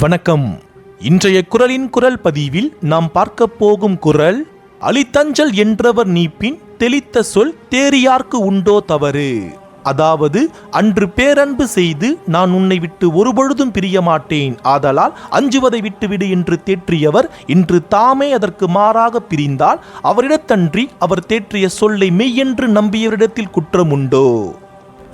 வணக்கம். இன்றைய குரலின் குரல் பதிவில் நாம் பார்க்க போகும் குரல் அலித்தஞ்சல் என்றவர் நீப்பின் தெளித்த சொல் தேரியார்க்கு உண்டோ தவறு? அதாவது அன்று பேரன்பு செய்து நான் உன்னை விட்டு ஒருபொழுதும் பிரிய மாட்டேன் ஆதலால் அஞ்சுவதை விட்டுவிடு என்று தேற்றியவர் இன்று தாமே அதற்கு மாறாக பிரிந்தால் அவரிடத்தன்றி அவர் தேற்றிய சொல்லை மெய்யென்று நம்பியவரிடத்தில் குற்றம் உண்டோ?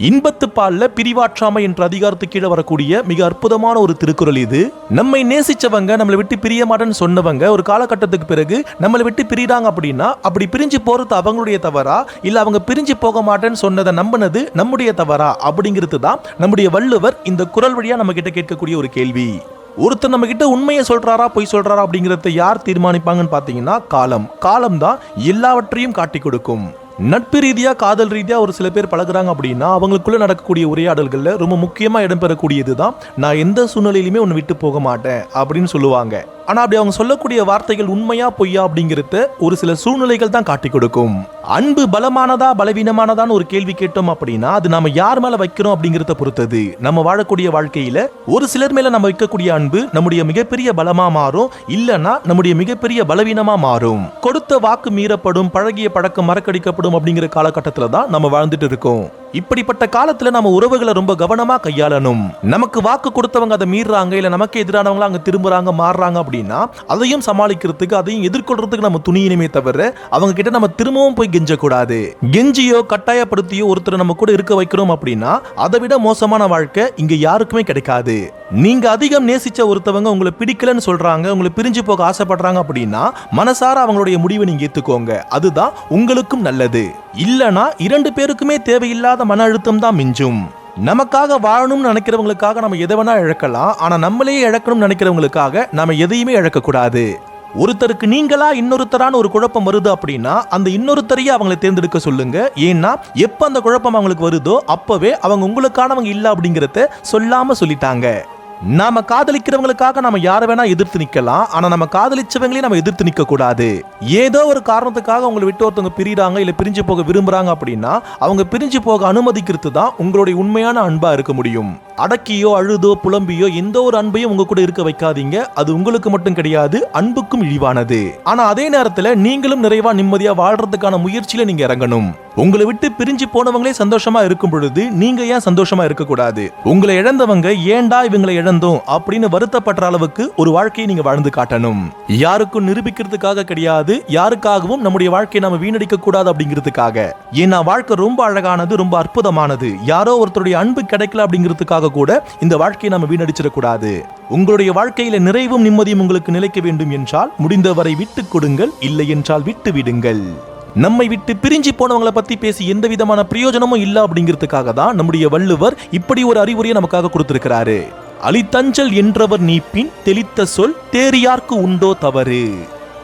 இன்பத்து பால்ல பிரிவாற்றாமை என்ற அதிகாரத்துக்கு கீழே வரக்கூடிய மிக அற்புதமான ஒரு திருக்குறள் இது. நம்மை நேசிச்சவங்க நம்மளை விட்டு பிரிய மாட்டேன்னு சொன்னவங்க ஒரு காலகட்டத்துக்கு பிறகு நம்மளை விட்டு பிரிறாங்க அப்படின்னா அப்படி பிரிஞ்சு போறது அவங்களுடைய தவறா? இல்ல அவங்க பிரிஞ்சு போக மாட்டேன்னு சொன்னதை நம்பினது நம்முடைய தவறா? அப்படிங்கிறது தான் நம்முடைய வள்ளுவர் இந்த குரல் வழியா நம்ம கிட்ட கேட்கக்கூடிய ஒரு கேள்வி. ஒருத்தர் நம்ம கிட்ட உண்மையை சொல்றாரா பொய் சொல்றாரா அப்படிங்கறத யார் தீர்மானிப்பாங்கன்னு பாத்தீங்கன்னா காலம். காலம் தான் எல்லாவற்றையும் காட்டி கொடுக்கும். நட்பு ரீதியாக காதல் ரீதியாக ஒரு சில பேர் பழகுறாங்க அப்படின்னா அவங்களுக்குள்ள நடக்கக்கூடிய உரையாடல்களில் ரொம்ப முக்கியமாக இடம்பெறக்கூடியது தான் நான் எந்த சூழ்நிலையிலுமே ஒன்று விட்டு போக மாட்டேன் அப்படின்னு சொல்லுவாங்க. ஆனால் அப்படி அவங்க சொல்லக்கூடிய வார்த்தைகள் உண்மையா பொய்யா அப்படிங்கிறது ஒரு சில சூழ்நிலைகள் தான் காட்டி கொடுக்கும். அன்பு பலமானதா பலவீனமானதான்னு ஒரு கேள்வி கேட்டோம் அப்படின்னா அது நாம யார் மேல வைக்கிறோம் அப்படிங்கிறத பொறுத்தது. நம்ம வாழக்கூடிய வாழ்க்கையில ஒரு சிலர் மேல நம்ம வைக்கக்கூடிய அன்பு நம்முடைய மிகப்பெரிய பலமா மாறும். இல்லனா நம்முடைய மிகப்பெரிய பலவீனமா மாறும். கொடுத்த வாக்கு மீறப்படும் பழகிய பழக்கம் மறக்கடிக்கப்படும் அப்படிங்கிற காலகட்டத்தில் தான் நம்ம வாழ்ந்துட்டு இருக்கோம். இப்படிப்பட்ட காலத்துல நம்ம உறவுகளை ரொம்ப கவனமா கையாளணும். நமக்கு வாக்கு கொடுத்தவங்க அதை மீறாங்க இல்ல நமக்கு எதிரானவங்க அங்க திரும்புறாங்க மாறுறாங்க அப்படின்னா அதையும் சமாளிக்கிறதுக்கு அதையும் எதிர்கொள்றதுக்கு நம்ம துணியினுமே தவிர அவங்க கிட்ட நம்ம திரும்பவும் போய் கெஞ்சக்கூடாது. கெஞ்சியோ கட்டாயப்படுத்தியோ ஒருத்தர் நம்ம கூட இருக்க வைக்கிறோம் அப்படின்னா அதை விட மோசமான வாழ்க்கை இங்க யாருக்குமே கிடைக்காது. நீங்க அதிகம் நேசிச்ச ஒருத்தவங்க உங்களை பிடிக்கலன்னு சொல்றாங்க உங்களை பிரிஞ்சு போக ஆசைப்படுறாங்க அப்படின்னா மனசார அவங்களுடைய முடிவை நீங்க ஏத்துக்கோங்க. அதுதான் உங்களுக்கும் நல்லது. இல்லனா இரண்டு பேருக்குமே தேவையில்லாத மன அழுத்தம் தான் மிஞ்சும். நமக்காக வாழணும்னு நினைக்கிறவங்களுக்காக நம்ம எதை வேணா இழக்கலாம். ஆனா நம்மளையே இழக்கணும்னு நினைக்கிறவங்களுக்காக நம்ம எதையுமே இழக்கக்கூடாது. ஒருத்தருக்கு நீங்களா இன்னொருத்தரான ஒரு குழப்பம் வருது அப்படின்னா அந்த இன்னொருத்தரையே அவங்களை தேர்ந்தெடுக்க சொல்லுங்க. ஏன்னா எப்ப அந்த குழப்பம் அவங்களுக்கு வருதோ அப்பவே அவங்க உங்களுக்கானவங்க இல்லை அப்படிங்கறத சொல்லாம சொல்லிட்டாங்க. நாம காதலிக்கிறவங்களுக்காக நாம யாரை வேணா எதிர்த்து நிக்கலாம் ஆனா நம்ம காதலிச்சவங்களையும் நம்ம எதிர்த்து நிக்க கூடாது ஏதோ ஒரு காரணத்துக்காக உங்களை விட்டு ஒருத்தவங்க பிரிறாங்க இல்ல பிரிஞ்சு போக விரும்புறாங்க அப்படின்னா அவங்க பிரிஞ்சு போக அனுமதிக்கிறது தான் உங்களுடைய உண்மையான அன்பா இருக்க முடியும். அடக்கியோ அழுதோ புலம்பியோ எந்த ஒரு அன்பையும் உங்க கூட இருக்க வைக்காதீங்க. அது உங்களுக்கு மட்டும் கிடையாது அன்புக்கும் இழிவானது. ஆனா அதே நேரத்துல நீங்களும் நிறைவா நிம்மதியா வாழ்றதுக்கான முயற்சியில நீங்க இறங்கணும். உங்களை விட்டு பிரிஞ்சு போனவங்களே சந்தோஷமா இருக்கும் பொழுது நீங்க ஏன் சந்தோஷமா இருக்க கூடாது உங்களை இழந்தவங்க ஏன்டா இவங்களை இழந்தோம்? அப்படின்னு வருத்தப்படுற அளவுக்கு ஒரு வாழ்க்கையை நீங்க வாழ்ந்து காட்டணும். யாருக்கும் நிரூபிக்கிறதுக்காக கிடையாது யாருக்காகவும் நம்முடைய வாழ்க்கையை நாம வீணடிக்க கூடாது அப்படிங்கிறதுக்காக. ஏன்னா வாழ்க்கை ரொம்ப அழகானது ரொம்ப அற்புதமானது. யாரோ ஒருத்தருடைய அன்பு கிடைக்கல அப்படிங்கிறதுக்காக கூட இந்த வாழ்க்கையை நாம வீணடிச்சிடக்கூடாது. உங்களுடைய வாழ்க்கையில நிறைவும் நிம்மதியும் உங்களுக்கு நிலைக்க வேண்டும் என்றால் முடிந்தவரை விட்டுக் கொடுங்கள் இல்லை என்றால் விட்டு விடுங்கள். நம்மை விட்டு பிரிஞ்சு போனவங்களை பத்தி பேசி எந்த விதமான பிரயோஜனமும் இல்ல அப்படிங்கிறதுக்காக தான் நம்முடைய வள்ளுவர் இப்படி ஒரு அறிவுரையை நமக்காக கொடுத்திருக்கிறாரு. அலித்தஞ்சல் என்றவர் நீப்பின் தெளித்த சொல் தேரியார்க்கு உண்டோ தவறு?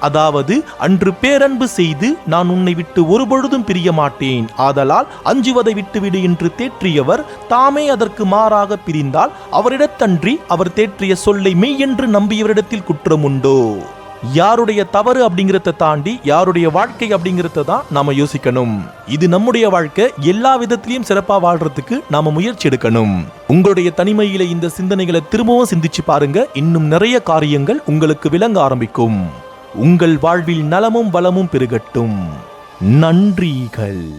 அதாவது அன்று பேரன்பு செய்து நான் உன்னை விட்டு ஒருபொழுதும் பிரிய மாட்டேன் ஆதலால் அஞ்சுவதை விட்டுவிடு என்று தேற்றியவர் தாமே அதற்கு மாறாக பிரிந்தால் அவரிடத்தன்றி அவர் தேற்றிய சொல்லை மெய் என்று நம்பியவரிடத்தில் குற்றம் உண்டோ? யாருடைய தவறு அப்படிங்கிறத தாண்டி யாருடைய வாழ்க்கை அப்படிங்கிறத தான் நாம யோசிக்கணும். இது நம்முடைய வாழ்க்கை எல்லா விதத்திலையும் சிறப்பா வாழ்றதுக்கு நாம முயற்சி எடுக்கணும். உங்களுடைய தனிமையில இந்த சிந்தனைகளை திரும்பவும் சிந்திச்சு பாருங்க. இன்னும் நிறைய காரியங்கள் உங்களுக்கு விளங்க ஆரம்பிக்கும். உங்கள் வாழ்வில் நலமும் வளமும் பெருகட்டும். நன்றிகள்.